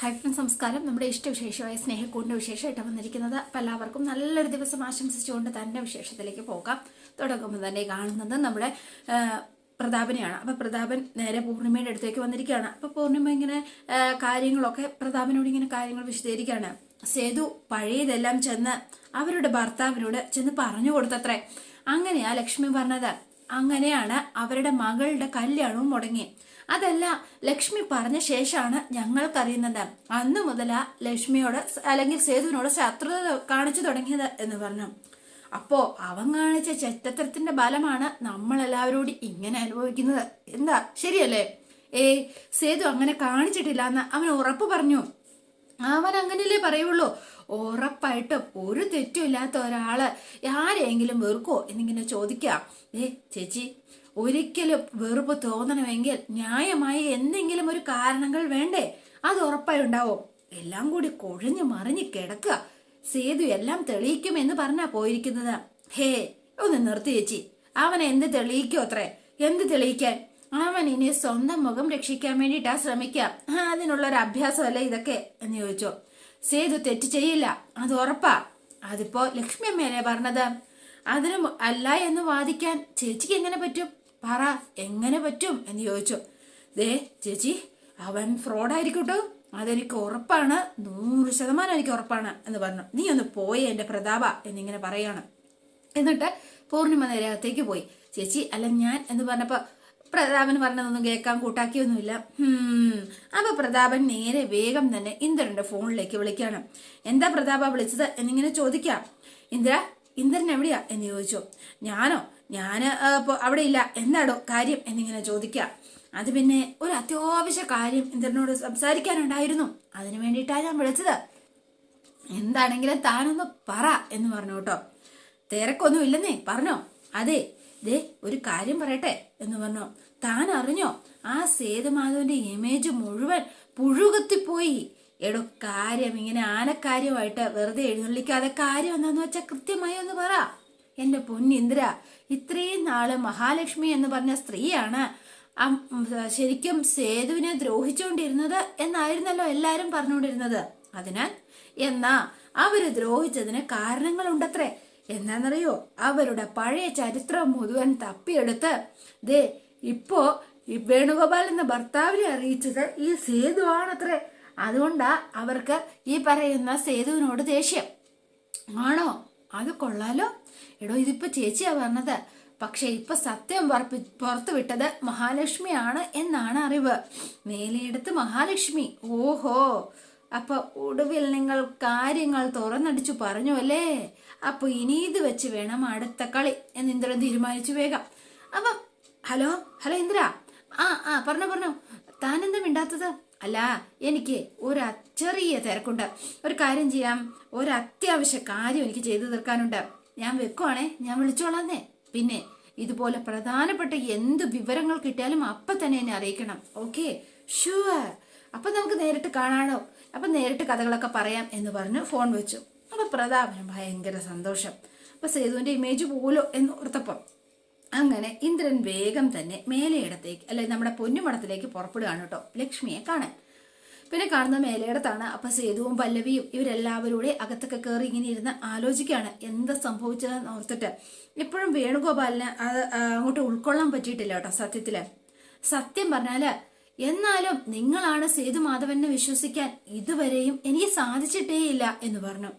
Hyphen സംസ്കാരം നമ്മുടെ ഇഷ്ടവിശേഷമായ സ്നേഹക്കൂടിന്റെ വിശേഷമായിട്ട് വന്നിരിക്കുന്നത്. അപ്പം എല്ലാവർക്കും നല്ലൊരു ദിവസം ആശംസിച്ചുകൊണ്ട് തന്നെ വിശേഷത്തിലേക്ക് പോകാം. തുടങ്ങുമ്പോൾ തന്നെ കാണുന്നത് നമ്മുടെ പ്രതാപനെയാണ്. അപ്പോൾ പ്രതാപൻ നേരെ പൂർണിമയുടെ അടുത്തേക്ക് വന്നിരിക്കുകയാണ്. അപ്പോൾ പൂർണിമ ഇങ്ങനെ കാര്യങ്ങളൊക്കെ പ്രതാപനോട് ഇങ്ങനെ കാര്യങ്ങൾ വിശദീകരിക്കുകയാണ്. സേതു പഴയതെല്ലാം ചെന്ന് അവരുടെ ഭർത്താവിനോട് ചെന്ന് പറഞ്ഞു കൊടുത്തത്രേ. അങ്ങനെയാ ലക്ഷ്മി പറഞ്ഞത്. അങ്ങനെയാണ് അവരുടെ മകളുടെ കല്യാണവും മുടങ്ങി. അതല്ല ലക്ഷ്മി പറഞ്ഞ ശേഷമാണ് ഞങ്ങൾക്കറിയുന്നത്. അന്ന് മുതലാ ലക്ഷ്മിയോട് അല്ലെങ്കിൽ സേതുവിനോട് ശത്രുത കാണിച്ചു തുടങ്ങിയത് എന്ന് പറഞ്ഞു. അപ്പോ അവൻ കാണിച്ച ചെറ്റത്തരത്തിന്റെ ബലമാണ് നമ്മൾ എല്ലാവരോടും ഇങ്ങനെ അനുഭവിക്കുന്നത്. എന്താ? ശരിയല്ലേ? ഏയ് സേതു അങ്ങനെ കാണിച്ചിട്ടില്ല എന്ന് അവൻ ഉറപ്പ് പറഞ്ഞു. അവൻ അങ്ങനെയല്ലേ പറയുള്ളൂ? ഉറപ്പായിട്ടും ഒരു തെറ്റുമില്ലാത്ത ഒരാൾ ആരെങ്കിലും വെറുക്കോ എന്നിങ്ങനെ ചോദിക്കാം. ഏ ചേച്ചി ഒരിക്കലും വെറുപ്പ് തോന്നണമെങ്കിൽ ന്യായമായി എന്തെങ്കിലും ഒരു കാരണങ്ങൾ വേണ്ടേ? അത് ഉറപ്പായി ഉണ്ടാവും. എല്ലാം കൂടി കൊഴിഞ്ഞു മറിഞ്ഞു കിടക്കുക. സേതു എല്ലാം തെളിയിക്കും എന്ന് പറഞ്ഞാ പോയിരിക്കുന്നത്. ഹേ ഒന്ന് നിർത്തി ചേച്ചി. അവൻ എന്ത് തെളിയിക്കോ അത്രേ? എന്ത് തെളിയിക്കാൻ? അവൻ ഇനി സ്വന്തം മുഖം രക്ഷിക്കാൻ വേണ്ടിട്ടാ ശ്രമിക്കാം ആ, അതിനുള്ള ഒരു അഭ്യാസമല്ലേ ഇതൊക്കെ? എന്ന് ചോദിച്ചു. സേതു തെറ്റ് ചെയ്യില്ല. അത് ഉറപ്പാ. അതിപ്പോ ലക്ഷ്മി അമ്മയല്ലേ പറഞ്ഞത്? അതിനും അല്ല എന്ന് വാദിക്കാൻ ചേച്ചിക്ക് എങ്ങനെ പറ്റും? പറ എങ്ങനെ പറ്റും എന്ന് ചോദിച്ചു. ദേ ചേച്ചി അവൻ ഫ്രോഡായിരിക്കട്ടോ. അതെനിക്ക് ഉറപ്പാണ്. നൂറ് ശതമാനം എനിക്ക് ഉറപ്പാണ് എന്ന് പറഞ്ഞു. നീ ഒന്ന് പോയേ എന്റെ പ്രതാപ എന്നിങ്ങനെ പറയാണ്. എന്നിട്ട് പൂർണിമ നേരത്തേക്ക് പോയി. ചേച്ചി അല്ല ഞാൻ എന്ന് പറഞ്ഞപ്പോൾ പ്രതാപൻ പറഞ്ഞതൊന്നും കേൾക്കാൻ കൂട്ടാക്കിയൊന്നുമില്ല. അപ്പൊ പ്രതാപൻ നേരെ വേഗം തന്നെ ഇന്ദ്രന്റെ ഫോണിലേക്ക് വിളിക്കാണ്. എന്താ പ്രതാപ വിളിച്ചത് എന്നിങ്ങനെ ചോദിക്കാം. ഇന്ദ്ര ഇന്ദ്രൻ എവിടെയാ എന്ന് ചോദിച്ചു. ഞാനോ? ആ, അവിടെ ഇല്ല എന്താടോ കാര്യം എന്നിങ്ങനെ ചോദിക്കുക അത് പിന്നെ ഒരു അത്യാവശ്യ കാര്യം ഇന്ദ്രനോട് സംസാരിക്കാനുണ്ടായിരുന്നു. അതിനു വേണ്ടിയിട്ടാണ് ഞാൻ വിളിച്ചത്. എന്താണെങ്കിലും താനൊന്ന് പറ എന്ന് പറഞ്ഞു കേട്ടോ. തിരക്കൊന്നും ഇല്ലെന്നേ പറഞ്ഞോ. അതെ ദേ ഒരു കാര്യം പറയട്ടെ എന്ന് പറഞ്ഞു. താൻ അറിഞ്ഞോ ആ സേതുമാധവന്റെ ഇമേജ് മുഴുവൻ പുഴുകത്തിപ്പോയി. എടോ കാര്യം ഇങ്ങനെ ആനക്കാര്യമായിട്ട് വെറുതെ എഴുന്നള്ളിക്കാതെ കാര്യം എന്താന്ന് വെച്ചാൽ കൃത്യമായി ഒന്ന് പറ. എന്റെ പൊന്നിന്ദ്ര ഇത്രയും നാൾ മഹാലക്ഷ്മി എന്ന് പറഞ്ഞ സ്ത്രീയാണ് ശരിക്കും സേതുവിനെ ദ്രോഹിച്ചുകൊണ്ടിരുന്നത് എന്നായിരുന്നല്ലോ എല്ലാരും പറഞ്ഞുകൊണ്ടിരുന്നത് അതിനാൽ എന്നാ അവർ ദ്രോഹിച്ചതിന് കാരണങ്ങളുണ്ടത്രേ. എന്നാന്നറിയോ അവരുടെ പഴയ ചരിത്രം മുഴുവൻ തപ്പിയെടുത്ത് ദേ ഇപ്പോ ഈ വേണുഗോപാൽ എന്ന ഭർത്താവിനെ അറിയിച്ചത് ഈ സേതുവാണത്രേ അതുകൊണ്ടാ അവർക്ക് ഈ പറയുന്ന സേതുവിനോട് ദേഷ്യം. ആണോ? അത് കൊള്ളാലോ. എടോ ഇതിപ്പോ ചേച്ചിയാ പറഞ്ഞത്. പക്ഷെ ഇപ്പൊ സത്യം പറപ്പി പുറത്തു വിട്ടത് മഹാലക്ഷ്മിയാണ് എന്നാണ് അറിവ്. മേലെടുത്ത് മഹാലക്ഷ്മി. ഓഹോ! അപ്പൊ ഒടുവിൽ നിങ്ങൾ കാര്യങ്ങൾ തുറന്നടിച്ചു പറഞ്ഞു അല്ലേ? അപ്പൊ ഇനി ഇത് വെച്ച് വേണം അടുത്ത കളി എന്ന് ഇന്ദ്രൻ തീരുമാനിച്ചു വേഗം. അപ്പം ഹലോ ഹലോ ഇന്ദ്ര. ആ ആ പറഞ്ഞു പറഞ്ഞു. താനെന്താ മിണ്ടാത്തത്? അല്ല എനിക്ക് ഒരു ചെറിയ തിരക്കുണ്ട്. ഒരു കാര്യം ചെയ്യാം. ഒരു അത്യാവശ്യ കാര്യം എനിക്ക് ചെയ്തു തീർക്കാനുണ്ട്. ഞാൻ വെക്കുവാണേ ഞാൻ വിളിച്ചോളാന്നേ. പിന്നെ ഇതുപോലെ പ്രധാനപ്പെട്ട എന്ത് വിവരങ്ങൾ കിട്ടിയാലും അപ്പൊ തന്നെ എന്നെ അറിയിക്കണം. ഓക്കെ? ഷുവർ അപ്പൊ നമുക്ക് നേരിട്ട് കാണാണോ അപ്പൊ നേരിട്ട് കഥകളൊക്കെ പറയാം എന്ന് പറഞ്ഞ് ഫോൺ വെച്ചു. അപ്പൊ പ്രതാപന് ഭയങ്കര സന്തോഷം. അപ്പൊ സേതുവിന്റെ ഇമേജ് പോലോ എന്ന് ഓർത്തപ്പം. അങ്ങനെ ഇന്ദ്രൻ വേഗം തന്നെ മേലയിടത്തേക്ക് അല്ലെ നമ്മുടെ പൊന്നുമടത്തിലേക്ക് പുറപ്പെടുകയാണ് കേട്ടോ ലക്ഷ്മിയെ കാണാൻ. പിന്നെ കാണുന്ന മേലയിടത്താണ്. അപ്പൊ സേതുവും പല്ലവിയും ഇവരെല്ലാവരുടെ അകത്തൊക്കെ കയറി ഇങ്ങനെ ഇരുന്ന് ആലോചിക്കുകയാണ്. എന്താ സംഭവിച്ചതെന്ന് ഓർത്തിട്ട്. ഇപ്പോഴും വേണുഗോപാലിന് അത് അങ്ങോട്ട് ഉൾക്കൊള്ളാൻ പറ്റിയിട്ടില്ല കേട്ടോ സത്യത്തിൽ. സത്യം പറഞ്ഞാൽ എന്നാലും നിങ്ങളാണ് സേതു മാധവനെ വിശ്വസിക്കാൻ ഇതുവരെയും എനിക്ക് സാധിച്ചിട്ടേയില്ല എന്ന് പറഞ്ഞു.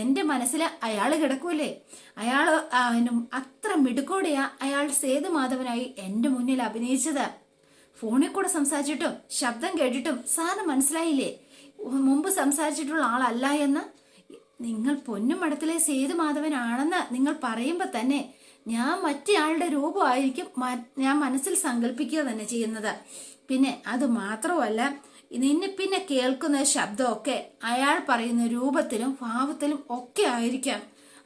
എന്റെ മനസ്സിൽ അയാൾ കിടക്കൂലേ? അയാൾ അത്ര മിടുക്കോടെയാ അയാൾ സേതു മാധവനായി എന്റെ മുന്നിൽ അഭിനയിച്ചത്. ഫോണിൽ കൂടെ സംസാരിച്ചിട്ടും ശബ്ദം കേട്ടിട്ടും സാറിന് മനസ്സിലായില്ലേ? മുമ്പ് സംസാരിച്ചിട്ടുള്ള ആളല്ല എന്ന്? നിങ്ങൾ പൊന്നും മഠത്തിലെ സേതു മാധവനാണെന്ന് നിങ്ങൾ പറയുമ്പോൾ തന്നെ ഞാൻ മറ്റേയാളുടെ രൂപമായിരിക്കും മ- ഞാൻ മനസ്സിൽ സങ്കല്പിക്കുക തന്നെ ചെയ്യുന്നത്. പിന്നെ അത് മാത്രമല്ല നിന്നെ പിന്നെ കേൾക്കുന്ന ശബ്ദമൊക്കെ അയാൾ പറയുന്ന രൂപത്തിലും ഭാവത്തിലും ഒക്കെ ആയിരിക്കാം.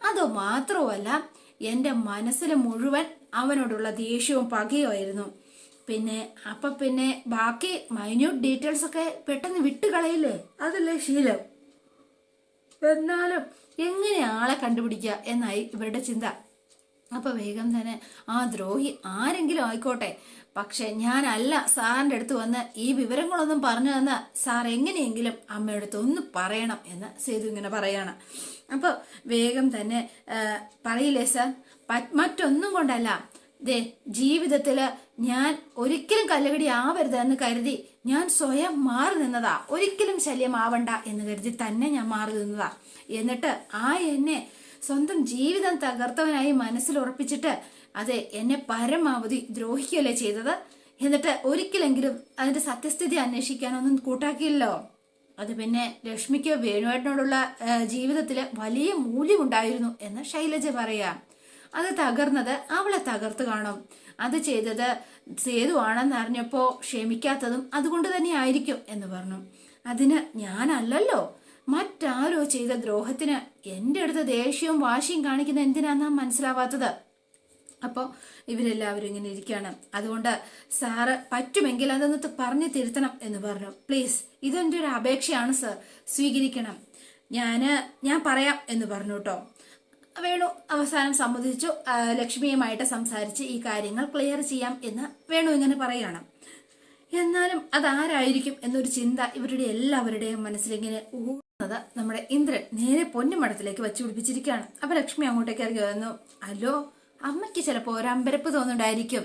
അത് മാത്രമല്ല എന്റെ മനസ്സിൽ മുഴുവൻ അവനോടുള്ള ദേഷ്യവും പകയുമായിരുന്നു. പിന്നെ അപ്പൊ പിന്നെ ബാക്കി മൈന്യൂട്ട് ഡീറ്റെയിൽസ് ഒക്കെ പെട്ടെന്ന് വിട്ടുകളയില്ലേ അതല്ലേ ശീലം. എന്നാലും എങ്ങനെ ആളെ കണ്ടുപിടിക്കുക എന്നായി ഇവരുടെ ചിന്ത. അപ്പൊ വേഗം തന്നെ ആ ദ്രോഹി ആരെങ്കിലും ആയിക്കോട്ടെ. പക്ഷെ ഞാനല്ല സാറിന്റെ അടുത്ത് വന്ന് ഈ വിവരങ്ങളൊന്നും പറഞ്ഞു തന്ന സാർ എങ്ങനെയെങ്കിലും അമ്മയുടെ അടുത്ത് ഒന്ന് പറയണം എന്ന് സേതു ഇങ്ങനെ പറയാണ്. അപ്പോൾ വേഗം തന്നെ പറയില്ലേ സാർ? മറ്റൊന്നും കൊണ്ടല്ല ദേ ജീവിതത്തിൽ ഞാൻ ഒരിക്കലും കല്ലുകടി ആവരുത് എന്ന് കരുതി ഞാൻ സ്വയം മാറി നിന്നതാ. ഒരിക്കലും ശല്യമാവണ്ട എന്ന് കരുതി തന്നെ ഞാൻ മാറി നിന്നതാ. എന്നിട്ട് ആ എന്നെ സ്വന്തം ജീവിതം തകർത്തവനായി മനസ്സിൽ ഉറപ്പിച്ചിട്ട് അതെ എന്നെ പരമാവധി ദ്രോഹിക്കുകയല്ലേ ചെയ്തത്? എന്നിട്ട് ഒരിക്കലെങ്കിലും അതിന്റെ സത്യസ്ഥിതി അന്വേഷിക്കാനൊന്നും കൂട്ടാക്കിയില്ലോ അത് പിന്നെ ലക്ഷ്മിക്ക് വേണുവേട്ടനോടുള്ള ജീവിതത്തിൽ വലിയ മൂല്യമുണ്ടായിരുന്നു എന്ന് ശൈലജ പറയാം. അത് തകർന്നത് അവളെ തകർത്ത് കാണും. അത് ചെയ്തത് സേതു ആണെന്ന് ക്ഷമിക്കാത്തതും അതുകൊണ്ട് തന്നെ ആയിരിക്കും എന്ന് പറഞ്ഞു. അതിന് ഞാനല്ലല്ലോ. മറ്റാരോ ചെയ്ത ദ്രോഹത്തിന് എന്റെ അടുത്ത് ദേഷ്യവും വാശിയും കാണിക്കുന്ന എന്തിനാന്നാ മനസ്സിലാവാത്തത്? അപ്പോൾ ഇവരെല്ലാവരും ഇങ്ങനെ ഇരിക്കുകയാണ് അതുകൊണ്ട് സാറ് പറ്റുമെങ്കിൽ അതൊന്ന് പറഞ്ഞു തിരുത്തണം എന്ന് പറഞ്ഞു. പ്ലീസ് ഇതെന്റെ ഒരു അപേക്ഷയാണ് സർ. സ്വീകരിക്കണം. ഞാൻ ഞാൻ പറയാം എന്ന് പറഞ്ഞു കേട്ടോ. വേണു അവസാനം സമ്മതിച്ചു ലക്ഷ്മിയുമായിട്ട് സംസാരിച്ച് ഈ കാര്യങ്ങൾ ക്ലിയർ ചെയ്യാം എന്ന് വേണു ഇങ്ങനെ പറയുകയാണ് എന്നാലും അതാരായിരിക്കും എന്നൊരു ചിന്ത ഇവരുടെ എല്ലാവരുടെയും മനസ്സിലിങ്ങനെ ഊന്നത് നമ്മുടെ ഇന്ദ്രൻ നേരെ പൊന്നുമടത്തിലേക്ക് വെച്ച് പിടിപ്പിച്ചിരിക്കുകയാണ്. അപ്പൊ ലക്ഷ്മി അങ്ങോട്ടേക്ക് ഇറങ്ങി വന്നു. അല്ലോ അമ്മയ്ക്ക് ചിലപ്പോൾ ഒരു അമ്പരപ്പ് തോന്നുന്നുണ്ടായിരിക്കും.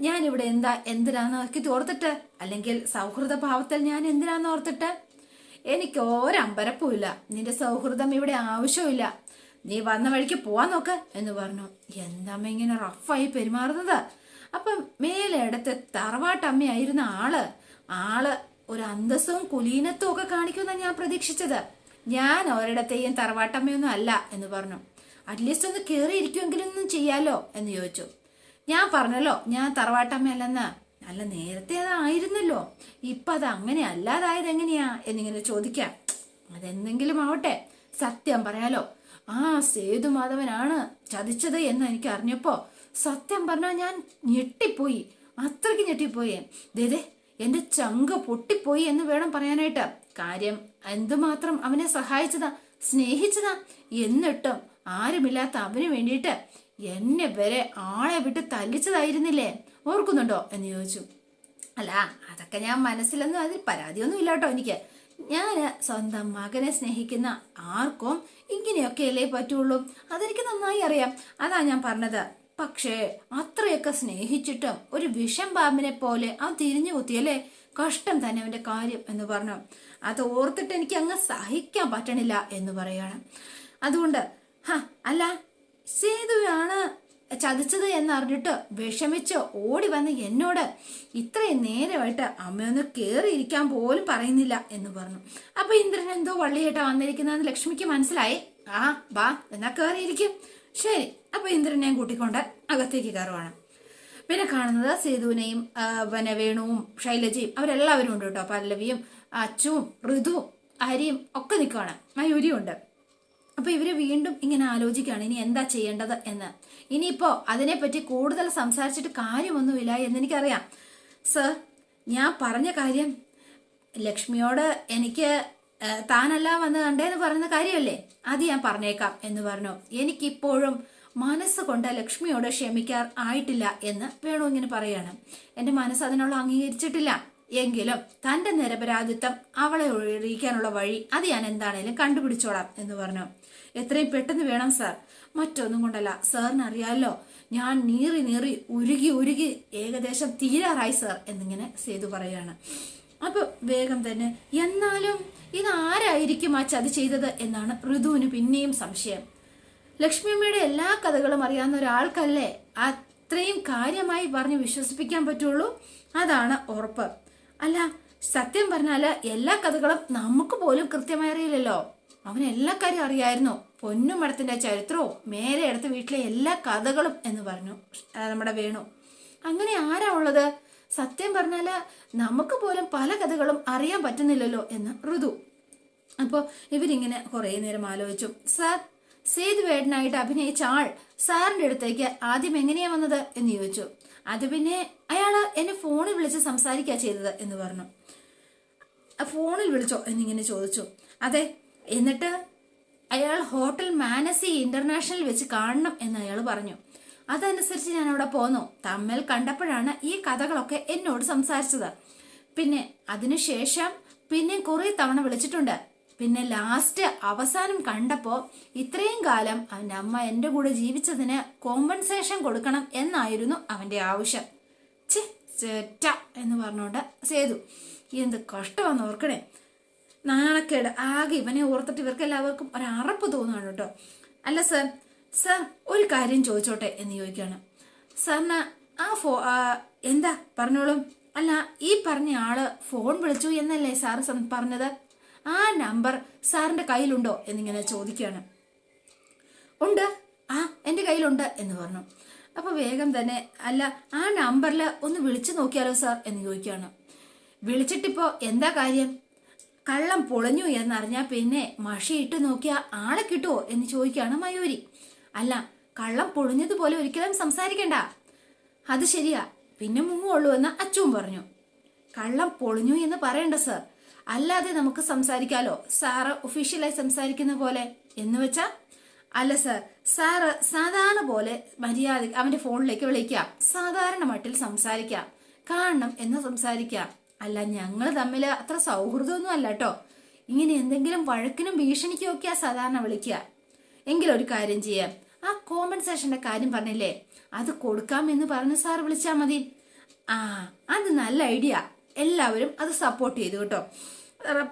ഞാനിവിടെ എന്താ എന്തിനാന്ന് നോക്കി ഓർത്തിട്ട് അല്ലെങ്കിൽ സൗഹൃദ ഭാവത്തിൽ ഞാൻ എന്തിനാന്ന് ഓർത്തിട്ട്? എനിക്ക് ഒരമ്പരപ്പുമില്ല നിന്റെ സൗഹൃദം ഇവിടെ ആവശ്യമില്ല നീ വന്ന വഴിക്ക് പോവാൻ നോക്ക് എന്ന് പറഞ്ഞു. എന്താമ്മ ഇങ്ങനെ റഫായി പെരുമാറുന്നത്? അപ്പം മേലെടുത്ത് തറവാട്ടമ്മയായിരുന്ന ആൾ ആൾ ഒരു അന്തസ്സും കുലീനത്വം ഒക്കെ കാണിക്കുമെന്നാണ് ഞാൻ പ്രതീക്ഷിച്ചത്. ഞാൻ ഒരിടത്തെയും തറവാട്ടമ്മയൊന്നും അല്ല എന്ന് പറഞ്ഞു. അറ്റ്ലീസ്റ്റ് ഒന്ന് കയറിയിരിക്കുമെങ്കിലും ഒന്നും ചെയ്യാലോ എന്ന് ചോദിച്ചു. ഞാൻ പറഞ്ഞല്ലോ ഞാൻ തറവാട്ടമ്മയല്ലെന്ന്. അല്ല നേരത്തെ അതായിരുന്നല്ലോ ഇപ്പൊ അത് അങ്ങനെ അല്ലാതായത് എങ്ങനെയാ? എന്നിങ്ങനെ ചോദിക്കാം. അതെന്തെങ്കിലും ആവട്ടെ. സത്യം പറയാലോ. ആ സേതു മാധവനാണ് ചതിച്ചത് എന്ന് എനിക്ക് അറിഞ്ഞപ്പോ സത്യം പറഞ്ഞാൽ ഞാൻ ഞെട്ടിപ്പോയി. അത്രയ്ക്ക് ഞെട്ടിപ്പോയി. ദേ എന്റെ ചങ്ക പൊട്ടിപ്പോയി എന്ന് വേണം പറയാനായിട്ട്. കാര്യം എന്തുമാത്രം അവനെ സഹായിച്ചതാ സ്നേഹിച്ചതാ എന്നിട്ടും ആരുമില്ലാത്ത അവന് വേണ്ടിയിട്ട് എന്നെ വരെ ആളെ വിട്ട് തല്ലിച്ചതായിരുന്നില്ലേ? ഓർക്കുന്നുണ്ടോ എന്ന് ചോദിച്ചു. അല്ല അതൊക്കെ ഞാൻ മനസ്സിലൊന്നും അതിൽ പരാതിയൊന്നും ഇല്ല കേട്ടോ എനിക്ക്. ഞാൻ സ്വന്തം മകനെ സ്നേഹിക്കുന്ന ആർക്കും ഇങ്ങനെയൊക്കെയല്ലേ പറ്റുള്ളൂ? അതെനിക്ക് നന്നായി അറിയാം. അതാ ഞാൻ പറഞ്ഞത്. പക്ഷേ അത്രയൊക്കെ സ്നേഹിച്ചിട്ടും ഒരു വിഷം പാമ്പിനെ പോലെ ആ തിരിഞ്ഞു കുത്തിയല്ലേ? കഷ്ടം തന്നെ അവന്റെ കാര്യം എന്ന് പറഞ്ഞു. അത് ഓർത്തിട്ട് എനിക്ക് അങ്ങ് സഹിക്കാൻ പറ്റണില്ല എന്ന് പറയാണ്. അതുകൊണ്ട് ഹ അല്ല സേതുവാണ് ചതിച്ചത് എന്നറിഞ്ഞിട്ട് വിഷമിച്ച് ഓടി വന്ന് എന്നോട് ഇത്രയും നേരമായിട്ട് അമ്മയൊന്ന് കേറിയിരിക്കാൻ പോലും പറയുന്നില്ല എന്ന് പറഞ്ഞു. അപ്പൊ ഇന്ദ്രൻ എന്തോ വള്ളിയേട്ടാ വന്നിരിക്കുന്നതെന്ന് ലക്ഷ്മിക്ക് മനസ്സിലായി. ആ ബാ എന്നാ കേറിയിരിക്കും. ശരി അപ്പൊ ഇന്ദ്രനെയും കൂട്ടിക്കൊണ്ട് അകത്തേക്ക് കയറുവാണ്. പിന്നെ കാണുന്നത് സേതുവിനെയും പിന്നെ വേണുവും ശൈലജയും അവരെല്ലാവരും ഉണ്ട് കേട്ടോ. പല്ലവിയും അച്ചുവും ഋതുവും ഹരിയും ഒക്കെ നിൽക്കുവാണ്. മയൂരിയും ഉണ്ട് അപ്പൊ ഇവർ വീണ്ടും ഇങ്ങനെ ആലോചിക്കുകയാണ് ഇനി എന്താ ചെയ്യേണ്ടത് എന്ന്. ഇനിയിപ്പോ അതിനെപ്പറ്റി കൂടുതൽ സംസാരിച്ചിട്ട് കാര്യമൊന്നുമില്ല എന്ന് എന്നെനിക്കറിയാം സർ ഞാൻ പറഞ്ഞ കാര്യം ലക്ഷ്മിയോട് എനിക്ക് താനല്ല വന്ന് കണ്ടേന്ന് പറയുന്ന കാര്യമല്ലേ? അത് ഞാൻ പറഞ്ഞേക്കാം എന്ന് പറഞ്ഞു. എനിക്കിപ്പോഴും മനസ്സുകൊണ്ട് ലക്ഷ്മിയോട് ക്ഷമിക്കാർ ആയിട്ടില്ല എന്ന് വേണു ഇങ്ങനെ പറയാണ്. എന്റെ മനസ്സ് അതിനുള്ള അംഗീകരിച്ചിട്ടില്ല. എങ്കിലും തന്റെ നിരപരാധിത്വം അവളെ ഒഴിയിക്കാനുള്ള വഴി അത് ഞാൻ എന്താണേലും കണ്ടുപിടിച്ചോളാം എന്ന് പറഞ്ഞു. എത്രയും പെട്ടെന്ന് വേണം സാർ. മറ്റൊന്നും കൊണ്ടല്ല. സാറിന് അറിയാലോ ഞാൻ നീറി നീറി ഉരുകി ഉരുകി ഏകദേശം തീരാറായി സാർ എന്നിങ്ങനെ സേതു പറയാണ്. അപ്പൊ വേഗം തന്നെ എന്നാലും ഇത് ആരായിരിക്കും ആ ചതി ചെയ്തത് എന്നാണ് ഋതുവിന് പിന്നെയും സംശയം. ലക്ഷ്മിയമ്മയുടെ എല്ലാ കഥകളും അറിയാവുന്ന ഒരാൾക്കല്ലേ അത്രയും കാര്യമായി പറഞ്ഞ് വിശ്വസിപ്പിക്കാൻ പറ്റുള്ളൂ? അതാണ് ഉറപ്പ്. അല്ല സത്യം പറഞ്ഞാൽ എല്ലാ കഥകളും നമുക്ക് പോലും കൃത്യമായി അറിയില്ലല്ലോ. അവന് എല്ലാ കാര്യം അറിയായിരുന്നു. പൊന്നും മഠത്തിന്റെ ചരിത്രവും മേലെ അടുത്ത വീട്ടിലെ എല്ലാ കഥകളും എന്ന് പറഞ്ഞു നമ്മുടെ വേണു. അങ്ങനെ ആരാ ഉള്ളത്? സത്യം പറഞ്ഞാൽ നമുക്ക് പോലും പല കഥകളും അറിയാൻ പറ്റുന്നില്ലല്ലോ എന്ന് ഋതു. അപ്പോൾ ഇവരിങ്ങനെ കുറേ നേരം ആലോചിച്ചു. സാർ സേതുവേടനായിട്ട് അഭിനയിച്ച ആൾ സാറിന്റെ അടുത്തേക്ക് ആദ്യം എങ്ങനെയാ വന്നത്? എന്ന് ചോദിച്ചു. അത് പിന്നെ അയാൾ എന്നെ ഫോണിൽ വിളിച്ച് സംസാരിക്കുക ചെയ്തത് എന്ന് പറഞ്ഞു. "ആ, ഫോണിൽ വിളിച്ചോ എന്നിങ്ങനെ ചോദിച്ചു. അതെ എന്നിട്ട് അയാൾ ഹോട്ടൽ മാനസി ഇന്റർനാഷണൽ വെച്ച് കാണണം എന്ന് അയാൾ പറഞ്ഞു. അതനുസരിച്ച് ഞാൻ അവിടെ പോന്നു. തമ്മിൽ കണ്ടപ്പോഴാണ് ഈ കഥകളൊക്കെ എന്നോട് സംസാരിച്ചത്. പിന്നെ അതിനുശേഷം പിന്നെ കുറെ തവണ വിളിച്ചിട്ടുണ്ട്. പിന്നെ ലാസ്റ്റ് അവസാനം കണ്ടപ്പോ ഇത്രയും കാലം അവന്റെ അമ്മ എന്റെ കൂടെ ജീവിച്ചതിന് കോമ്പൻസേഷൻ കൊടുക്കണം എന്നായിരുന്നു അവന്റെ ആവശ്യം. ചേറ്റ എന്ന് പറഞ്ഞുകൊണ്ട് സേതു എന്ത് കഷ്ടമാണെന്ന് ഓർക്കണേ. നാണക്കേട്. ആകെ ഇവനെ ഓർത്തിട്ട് ഇവർക്ക് എല്ലാവർക്കും ഒരു അറപ്പ് തോന്നുകയാണ് കേട്ടോ. അല്ല സർ സർ ഒരു കാര്യം ചോദിച്ചോട്ടെ? എന്ന് ചോദിക്കുകയാണ്. സാറിന് ആ ഫോ എന്താ പറഞ്ഞോളും? അല്ല ഈ പറഞ്ഞ ആൾ ഫോൺ വിളിച്ചു എന്നല്ലേ സാർ പറഞ്ഞത്? ആ നമ്പർ സാറിന്റെ കയ്യിലുണ്ടോ എന്നിങ്ങനെ ചോദിക്കുകയാണ്. ഉണ്ട്. ആ എന്റെ കയ്യിലുണ്ട് എന്ന് പറഞ്ഞു. അപ്പൊ വേഗം തന്നെ അല്ല ആ നമ്പറിൽ ഒന്ന് വിളിച്ചു നോക്കിയാലോ സാർ എന്ന് ചോദിക്കുകയാണ്. വിളിച്ചിട്ടിപ്പോ എന്താ കാര്യം? കള്ളം പൊളഞ്ഞു എന്നറിഞ്ഞാൽ പിന്നെ മഷിയിട്ട് നോക്കിയാൽ ആളെ കിട്ടുമോ എന്ന് ചോദിക്കുകയാണ് മയൂരി. അല്ല കള്ളം പൊളിഞ്ഞതുപോലെ ഒരിക്കലും സംസാരിക്കണ്ട. അത് ശരിയാ. പിന്നെ മുങ്ങുള്ളൂ എന്ന് അച്ചുവും പറഞ്ഞു. കള്ളം പൊളിഞ്ഞു എന്ന് പറയണ്ട സർ. അല്ലാതെ നമുക്ക് സംസാരിക്കാലോ? സാറ് ഒഫീഷ്യലായി സംസാരിക്കുന്ന പോലെ. എന്ന് വെച്ചാ? അല്ല സർ സാറ് സാധാരണ പോലെ മര്യാദ അവന്റെ ഫോണിലേക്ക് വിളിക്കാം. സാധാരണ മട്ടിൽ സംസാരിക്കാം. കാണണം എന്ന് സംസാരിക്കാം. അല്ല ഞങ്ങൾ തമ്മിൽ അത്ര സൗഹൃദമൊന്നും അല്ല കേട്ടോ ഇങ്ങനെ എന്തെങ്കിലും വഴക്കിനും ഭീഷണിക്കും ഒക്കെ സാധാരണ വിളിക്കുക. എങ്കിലും ഒരു കാര്യം ചെയ്യാം. ആ കോമ്പൻസേഷന്റെ കാര്യം പറഞ്ഞില്ലേ? അത് കൊടുക്കാം എന്ന് പറഞ്ഞ് സാർ വിളിച്ചാൽ മതി. ആ അത് നല്ല ഐഡിയ എല്ലാവരും അത് സപ്പോർട്ട് ചെയ്തു കേട്ടോ.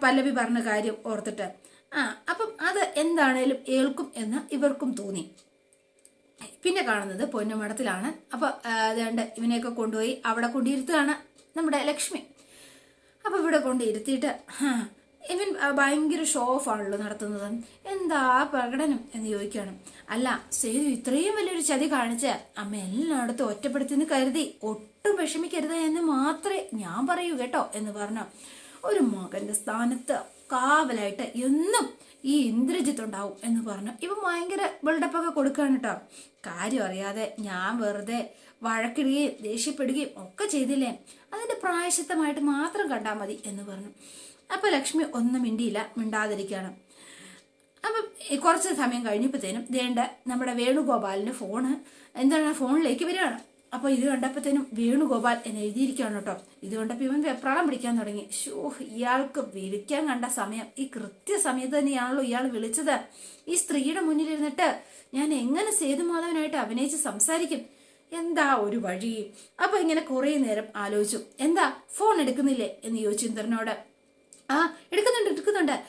പല്ലവി പറഞ്ഞ കാര്യം ഓർത്തിട്ട്. ആ അപ്പം അത് എന്താണേലും ഏൽക്കും എന്ന് ഇവർക്കും തോന്നി. പിന്നെ കാണുന്നത് പൊന്നമടത്തിലാണ് അപ്പൊ ആ, അതുകൊണ്ട് ഇവനെയൊക്കെ കൊണ്ടുപോയി അവിടെ കൊണ്ടിരുത്തുകയാണ് നമ്മുടെ ലക്ഷ്മി. അപ്പൊ ഇവിടെ കൊണ്ടിരുത്തിയിട്ട് ഇവൻ ഭയങ്കര ഷോ ഓഫ് ആണല്ലോ നടത്തുന്നത് എന്താ പ്രകടനം എന്ന് ചോദിക്കുകയാണ്. അല്ല സേതു ഇത്രയും വലിയൊരു ചതി കാണിച്ച് അമ്മ എല്ലായിടത്തും ഒറ്റപ്പെടുത്തിന്ന് കരുതി ഒട്ടും വിഷമിക്കരുത് എന്ന് മാത്രമേ ഞാൻ പറയൂ കേട്ടോ എന്ന് പറഞ്ഞു. ഒരു മകന്റെ സ്ഥാനത്ത് കാവലായിട്ട് എന്നും ഈ ഇന്ദ്രജിത്ത് ഉണ്ടാവും എന്ന് പറഞ്ഞു. ഇവൻ ഭയങ്കര ബിൽഡപ്പൊക്കെ കൊടുക്കുകയാണ് കേട്ടോ. കാര്യം അറിയാതെ ഞാൻ വെറുതെ വഴക്കിടുകയും ദേഷ്യപ്പെടുകയും ഒക്കെ ചെയ്തില്ലേ? അതിന്റെ പ്രായശിത്തമായിട്ട് മാത്രം കണ്ടാൽ മതി എന്ന് പറഞ്ഞു. അപ്പൊ ലക്ഷ്മി ഒന്നും മിണ്ടിയില്ല മിണ്ടാതിരിക്കുകയാണ്. അപ്പം കുറച്ച് സമയം കഴിഞ്ഞപ്പോഴത്തേനും ദേണ്ട നമ്മുടെ വേണുഗോപാലിന്റെ ഫോണ്. എന്താണ് ഫോണിലേക്ക് വരികയാണ്. അപ്പൊ ഇത് കണ്ടപ്പോഴത്തേനും വേണുഗോപാൽ എന്ന് എഴുതിയിരിക്കുകയാണ് കേട്ടോ. ഇത് കണ്ടപ്പോൾ ഇവൻ വെപ്രാളം പിടിക്കാൻ തുടങ്ങി. ഷോ ഇയാൾക്ക് വിളിക്കാൻ കണ്ട സമയം. ഈ കൃത്യസമയത്ത് തന്നെയാണല്ലോ ഇയാൾ വിളിച്ചത്. ഈ സ്ത്രീയുടെ മുന്നിലിരുന്നിട്ട് ഞാൻ എങ്ങനെ സേതുമാധവനായിട്ട് അഭിനയിച്ച് സംസാരിക്കും? എന്താ ഒരു വഴി? അപ്പൊ ഇങ്ങനെ കുറേ നേരം ആലോചിച്ചു. എന്താ ഫോൺ എടുക്കുന്നില്ലേ? എന്ന് ചോദിച്ചു ഇന്ദ്രനോട്. ആ എടുക്കുന്നുണ്ട് എടുക്കുന്നുണ്ട്.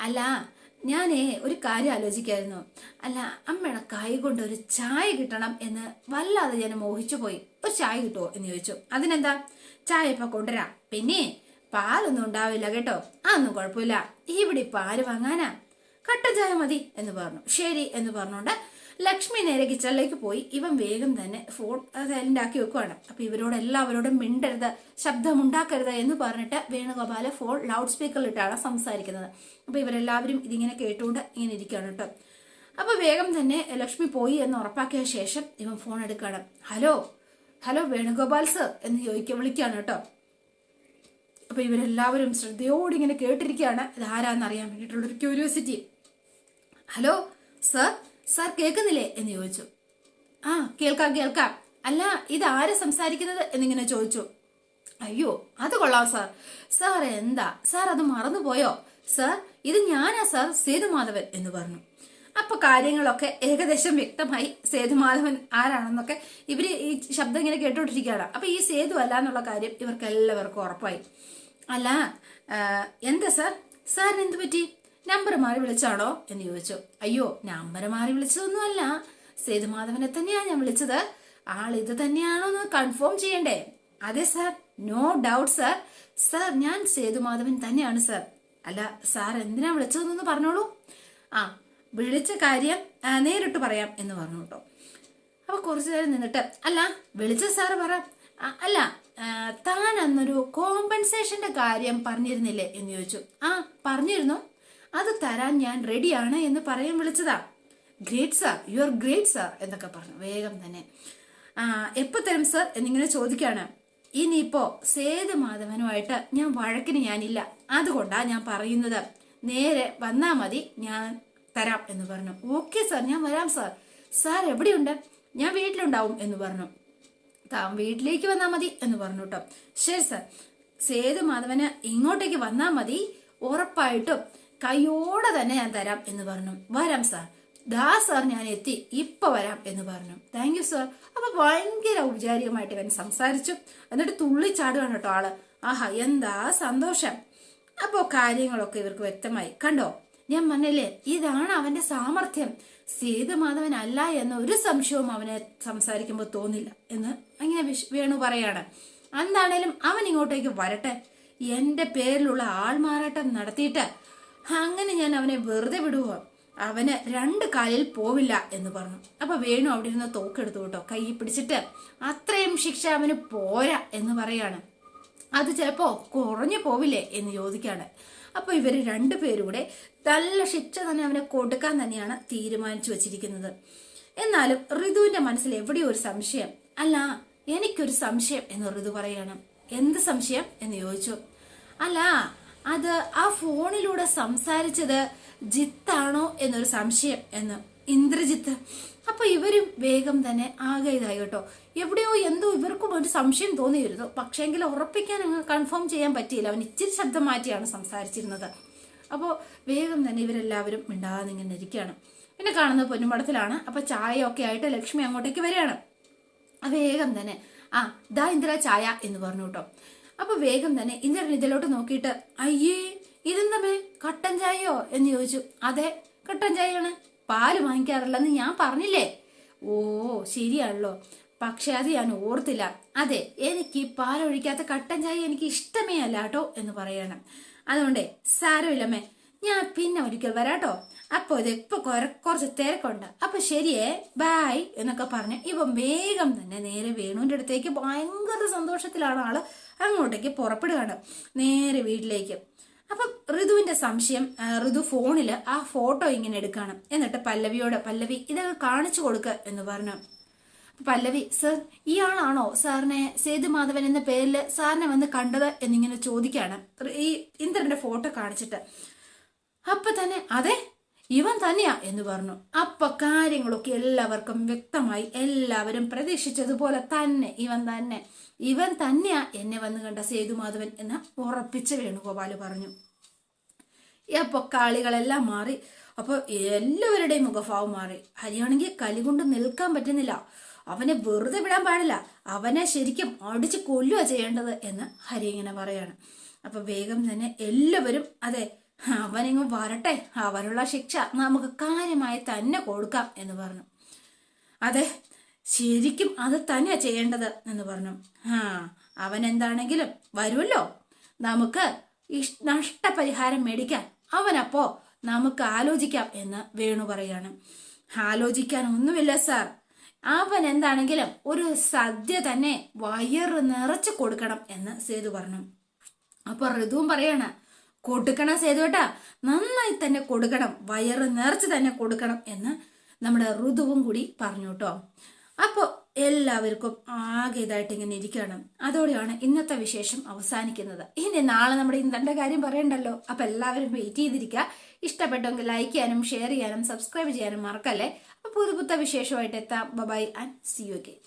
അല്ല ഞാനേ ഒരു കാര്യം ആലോചിക്കായിരുന്നു. അല്ല അമ്മയുടെ കൈ കൊണ്ട് ഒരു ചായ കിട്ടണം എന്ന് വല്ലാതെ ഞാൻ മോഹിച്ചു പോയി. ഒരു ചായ കിട്ടുമോ എന്ന് ചോദിച്ചു. അതിനെന്താ? ചായ ഇപ്പൊ കൊണ്ടുവരാം. പിന്നെ പാലൊന്നും ഉണ്ടാവില്ല കേട്ടോ. അതൊന്നും കുഴപ്പമില്ല. ഇവിടെ പാൽ വാങ്ങാനാ. കട്ട ചായ മതി എന്ന് പറഞ്ഞു. ശരി എന്ന് പറഞ്ഞുകൊണ്ട് ലക്ഷ്മി നേരെ കിച്ചണിലേക്ക് പോയി. ഇവൻ വേഗം തന്നെ ഫോൺ സൈലന്റ് ആക്കി വെക്കുവാണ്. അപ്പൊ ഇവരോട് എല്ലാവരോടും മിണ്ടരുത് ശബ്ദമുണ്ടാക്കരുത് എന്ന് പറഞ്ഞിട്ട് വേണുഗോപാല ഫോൺ ലൗഡ് സ്പീക്കറിലിട്ടാണ് സംസാരിക്കുന്നത്. അപ്പൊ ഇവരെല്ലാവരും ഇതിങ്ങനെ കേട്ടുകൊണ്ട് ഇങ്ങനെ ഇരിക്കുകയാണ് കേട്ടോ. അപ്പൊ വേഗം തന്നെ ലക്ഷ്മി പോയി എന്ന് ഉറപ്പാക്കിയ ശേഷം ഇവൻ ഫോൺ എടുക്കുകയാണ്. ഹലോ ഹലോ വേണുഗോപാൽ സർ എന്ന് ചോദിക്കുക വിളിക്കുകയാണ് കേട്ടോ. അപ്പൊ ഇവരെല്ലാവരും ശ്രദ്ധയോടെ ഇങ്ങനെ കേട്ടിരിക്കുകയാണ്. ഇത് ആരാന്നറിയാൻ വേണ്ടിയിട്ടുള്ളൊരു ക്യൂരിയോസിറ്റി ഹലോ സർ സർ കേൾക്കുന്നില്ലേ? എന്ന് ചോദിച്ചു. ആ കേൾക്കാം കേൾക്കാം. അല്ല ഇത് ആരെ സംസാരിക്കുന്നത്? എന്നിങ്ങനെ ചോദിച്ചു. അയ്യോ അത് കൊള്ളാം സാർ. സാർ എന്താ? സാർ അത് മറന്നുപോയോ? സാർ ഇത് ഞാനാ സാർ സേതുമാധവൻ എന്ന് പറഞ്ഞു. അപ്പൊ കാര്യങ്ങളൊക്കെ ഏകദേശം വ്യക്തമായി സേതുമാധവൻ ആരാണെന്നൊക്കെ ഇവർ ഈ ശബ്ദം ഇങ്ങനെ കേട്ടോണ്ടിരിക്കുകയാണ് അപ്പൊ ഈ സേതു അല്ല എന്നുള്ള കാര്യം ഇവർക്ക് എല്ലാവർക്കും ഉറപ്പായി. അല്ല എന്താ സാർ? സാറിന് എന്ത് പറ്റി? നമ്പർ മാറി വിളിച്ചാണോ എന്ന് ചോദിച്ചു. അയ്യോ നമ്പർ മാറി വിളിച്ചതൊന്നുമല്ല. സേതുമാധവനെ തന്നെയാണ് ഞാൻ വിളിച്ചത്. ആൾ ഇത് തന്നെയാണോ എന്ന് കൺഫേം ചെയ്യണ്ടേ? അതെ sir no doubt sir sir ഞാൻ സേതുമാധവൻ തന്നെയാണ് സാർ അല്ല സാർ എന്തിനാ വിളിച്ചതെന്നൊന്ന് പറഞ്ഞോളൂ. ആ വിളിച്ച കാര്യം നേരിട്ട് പറയാം എന്ന് പറഞ്ഞു കേട്ടോ. അപ്പൊ കുറച്ചു നേരം നിന്നിട്ട് അല്ല വിളിച്ച സാറ് പറ. അല്ല താൻ അന്നൊരു കോമ്പൻസേഷന്റെ കാര്യം പറഞ്ഞിരുന്നില്ലേ എന്ന് ചോദിച്ചു. ആ പറഞ്ഞിരുന്നു. അത് തരാൻ ഞാൻ റെഡിയാണ് എന്ന് പറയാൻ വിളിച്ചതാ. Great sir you are great sir എന്നൊക്കെ പറഞ്ഞു. വേഗം തന്നെ. ആ എപ്പോ തരും സർ എന്നിങ്ങനെ ചോദിക്കാണ്. ഇനിയിപ്പോ സേതു മാധവനുമായിട്ട് ഞാൻ വഴക്കിന് ഞാനില്ല. അതുകൊണ്ടാ ഞാൻ പറയുന്നത്. നേരെ വന്നാ മതി ഞാൻ തരാം എന്ന് പറഞ്ഞു. ഓക്കെ സാർ ഞാൻ വരാം സാർ സാർ എവിടെയുണ്ട്? ഞാൻ വീട്ടിലുണ്ടാവും എന്ന് പറഞ്ഞു. താൻ വീട്ടിലേക്ക് വന്നാൽ മതി എന്ന് പറഞ്ഞു കേട്ടോ ശരി സാർ സേതു മാധവന് ഇങ്ങോട്ടേക്ക് വന്നാൽ മതി. ഉറപ്പായിട്ടും കൈയോടെ തന്നെ ഞാൻ തരാം എന്ന് പറഞ്ഞു. വരാം സാർ ദാ സാർ ഞാൻ എത്തി. ഇപ്പൊ വരാം എന്ന് പറഞ്ഞു. താങ്ക് യു സാർ അപ്പൊ ഭയങ്കര ഔപചാരികമായിട്ട് ഇവൻ സംസാരിച്ചു. എന്നിട്ട് തുള്ളിച്ചാടുകയാണ് കേട്ടോ ആൾ. ആഹാ എന്താ സന്തോഷം. അപ്പോ കാര്യങ്ങളൊക്കെ ഇവർക്ക് വ്യക്തമായി. കണ്ടോ ഞാൻ പറഞ്ഞില്ലേ ഇതാണ് അവന്റെ സാമർഥ്യം. സേതുമാധവൻ അല്ല എന്ന ഒരു സംശയവും അവനെ സംസാരിക്കുമ്പോൾ തോന്നില്ല എന്ന് അങ്ങനെ വേണു പറയാണ്. എന്താണേലും അവൻ ഇങ്ങോട്ടേക്ക് വരട്ടെ. എന്റെ പേരിലുള്ള ആൾമാറാട്ടം നടത്തിയിട്ട് അങ്ങനെ ഞാൻ അവനെ വെറുതെ വിടുവോ? അവന് രണ്ട് കാലിൽ പോവില്ല എന്ന് പറഞ്ഞു. അപ്പൊ വേണു അവിടെ ഇരുന്ന് തോക്കെടുത്തു കേട്ടോ കൈ പിടിച്ചിട്ട്. അത്രയും ശിക്ഷ അവന് പോരാ എന്ന് പറയാണ്. അത് ചിലപ്പോ കുറഞ്ഞു പോവില്ലേ എന്ന് ചോദിക്കാണ്. അപ്പൊ ഇവർ രണ്ടുപേരൂടെ നല്ല ശിക്ഷ തന്നെ അവനെ കൊടുക്കാൻ തന്നെയാണ് തീരുമാനിച്ചു വെച്ചിരിക്കുന്നത്. എന്നാലും ഋതുവിന്റെ മനസ്സിൽ എവിടെയോ ഒരു സംശയം. അല്ല എനിക്കൊരു സംശയം എന്ന് ഋതു പറയണം. എന്ത് സംശയം എന്ന് ചോദിച്ചു. അല്ല അത് ആ ഫോണിലൂടെ സംസാരിച്ചത് ജിത്താണോ എന്നൊരു സംശയം എന്ന്. ഇന്ദ്രജിത്ത് അപ്പൊ ഇവരും വേഗം തന്നെ ആകെ ഇതായി കേട്ടോ. എവിടെയോ എന്തോ ഇവർക്കും ഒരു സംശയം തോന്നിയിരുന്നു. പക്ഷേങ്കിൽ ഉറപ്പിക്കാൻ അങ്ങ് കൺഫേം ചെയ്യാൻ പറ്റിയില്ല. അവൻ ഇച്ചിരി ശബ്ദം മാറ്റിയാണ് സംസാരിച്ചിരുന്നത്. അപ്പോൾ വേഗം തന്നെ ഇവരെല്ലാവരും മിണ്ടാതെ ഇങ്ങനെ ഇരിക്കുകയാണ്. പിന്നെ കാണുന്നത് പൊന്നുമടത്തിലാണ് അപ്പൊ ചായ ഒക്കെ ആയിട്ട് ലക്ഷ്മി അങ്ങോട്ടേക്ക് വരികയാണ്. വേഗം തന്നെ ആ ദാ ഇന്ദിര ചായ എന്ന് പറഞ്ഞു കേട്ടോ. അപ്പൊ വേഗം തന്നെ ഇന്ദ്രൻ ഇതിലോട്ട് നോക്കിയിട്ട് അയ്യേ ഇതെന്തമേ കട്ടൻ ചായയോ? എന്ന് ചോദിച്ചു. അതെ കട്ടൻ ചായയാണ്. പാൽ വാങ്ങിക്കാറില്ലെന്ന് ഞാൻ പറഞ്ഞില്ലേ? ഓ ശരിയാണല്ലോ. പക്ഷെ അത് ഞാൻ ഓർത്തില്ല. അതെ എനിക്ക് പാലൊഴിക്കാത്ത കട്ടൻ ചായ എനിക്ക് ഇഷ്ടമേ അല്ല കേട്ടോ എന്ന് പറയണം. അതുകൊണ്ടേ സാരമില്ലമ്മേ ഞാൻ പിന്നെ ഒരിക്കൽ വരാട്ടോ. അപ്പൊ ഇത് ഇപ്പൊ കുറച്ച് തിരക്കുണ്ട്. അപ്പൊ ശരിയേ ബായ് എന്നൊക്കെ പറഞ്ഞ് ഇവൻ വേഗം തന്നെ നേരെ വേണുവിന്റെ അടുത്തേക്ക് ഭയങ്കര സന്തോഷത്തിലാണ് ആൾ അങ്ങോട്ടേക്ക് പുറപ്പെടുകയാണ്. നേരെ വീട്ടിലേക്ക്. അപ്പൊ ഋതുവിന്റെ സംശയം ഋതു ഫോണിൽ ആ ഫോട്ടോ ഇങ്ങനെ എടുക്കാണ്. എന്നിട്ട് പല്ലവിയോട് പല്ലവി ഇതൊക്കെ കാണിച്ചു കൊടുക്ക എന്ന് പറഞ്ഞു. പല്ലവി സർ ഇയാളാണോ സാറിനെ സേതുമാധവൻ എന്ന പേരിൽ സാറിനെ വന്ന് കണ്ടത് എന്നിങ്ങനെ ചോദിക്കാണ്. ഈ ഇന്ദ്രന്റെ ഫോട്ടോ കാണിച്ചിട്ട്. അപ്പൊ തന്നെ അതെ ഇവൻ തന്നെയാ എന്ന് പറഞ്ഞു. അപ്പൊ കാര്യങ്ങളൊക്കെ എല്ലാവർക്കും വ്യക്തമായി എല്ലാവരും പ്രതീക്ഷിച്ചതുപോലെ തന്നെ ഇവൻ തന്നെ. ഇവൻ തന്നെയാ എന്നെ വന്ന് കണ്ട സേതുമാധവൻ എന്ന് ഉറപ്പിച്ച് വേണുഗോപാൽ പറഞ്ഞു. അപ്പൊ കാളികളെല്ലാം മാറി. അപ്പൊ എല്ലാവരുടെയും മുഖഭാവം മാറി. ഹരിയാണെങ്കിൽ കലി കൊണ്ട് നിൽക്കാൻ പറ്റുന്നില്ല. അവനെ വെറുതെ വിടാൻ പാടില്ല. അവനെ ശരിക്കും അടിച്ച് കൊല്ലുക ചെയ്യേണ്ടത് എന്ന് ഹരി ഇങ്ങനെ പറയാണ്. അപ്പൊ വേഗം തന്നെ എല്ലാവരും അതെ അവനിങ്ങ് വരട്ടെ അവരുള്ള ശിക്ഷ നമുക്ക് കാര്യമായി തന്നെ കൊടുക്കാം എന്ന് പറഞ്ഞു. അതെ ശരിക്കും അത് തന്നെയാ ചെയ്യേണ്ടത് എന്ന് പറഞ്ഞു. ആ അവൻ എന്താണെങ്കിലും വരുമല്ലോ. നമുക്ക് നഷ്ടപരിഹാരം മേടിക്കാൻ അവനപ്പോ നമുക്ക് ആലോചിക്കാം എന്ന് വേണു പറയാണ്. ആലോചിക്കാൻ ഒന്നുമില്ല സാർ. അവൻ എന്താണെങ്കിലും ഒരു സദ്യ തന്നെ വയറ് നിറച്ച് കൊടുക്കണം എന്ന് സേതു പറഞ്ഞു. അപ്പൊ ഋതുവും പറയാണ് കൊടുക്കണം സേതുവേട്ടാ നന്നായി തന്നെ കൊടുക്കണം വയറ് നിറച്ച് തന്നെ കൊടുക്കണം എന്ന് നമ്മുടെ ഋതുവും കൂടി പറഞ്ഞു കേട്ടോ. അപ്പോൾ എല്ലാവർക്കും ആകെ ഇതായിട്ട് ഇങ്ങനെ ഇരിക്കണം അതോടെയാണ് ഇന്നത്തെ വിശേഷം അവസാനിക്കുന്നത്. ഇനി നാളെ നമ്മുടെ ഇന്നത്തെ കാര്യം പറയണ്ടല്ലോ. അപ്പൊ എല്ലാവരും വെയിറ്റ് ചെയ്തിരിക്കുക. ഇഷ്ടപ്പെട്ടെങ്കിൽ ലൈക്ക് ചെയ്യാനും ഷെയർ ചെയ്യാനും സബ്സ്ക്രൈബ് ചെയ്യാനും മറക്കല്ലേ? അപ്പൊ പുതുപുത്ത വിശേഷമായിട്ട് എത്താം. Bye and see you again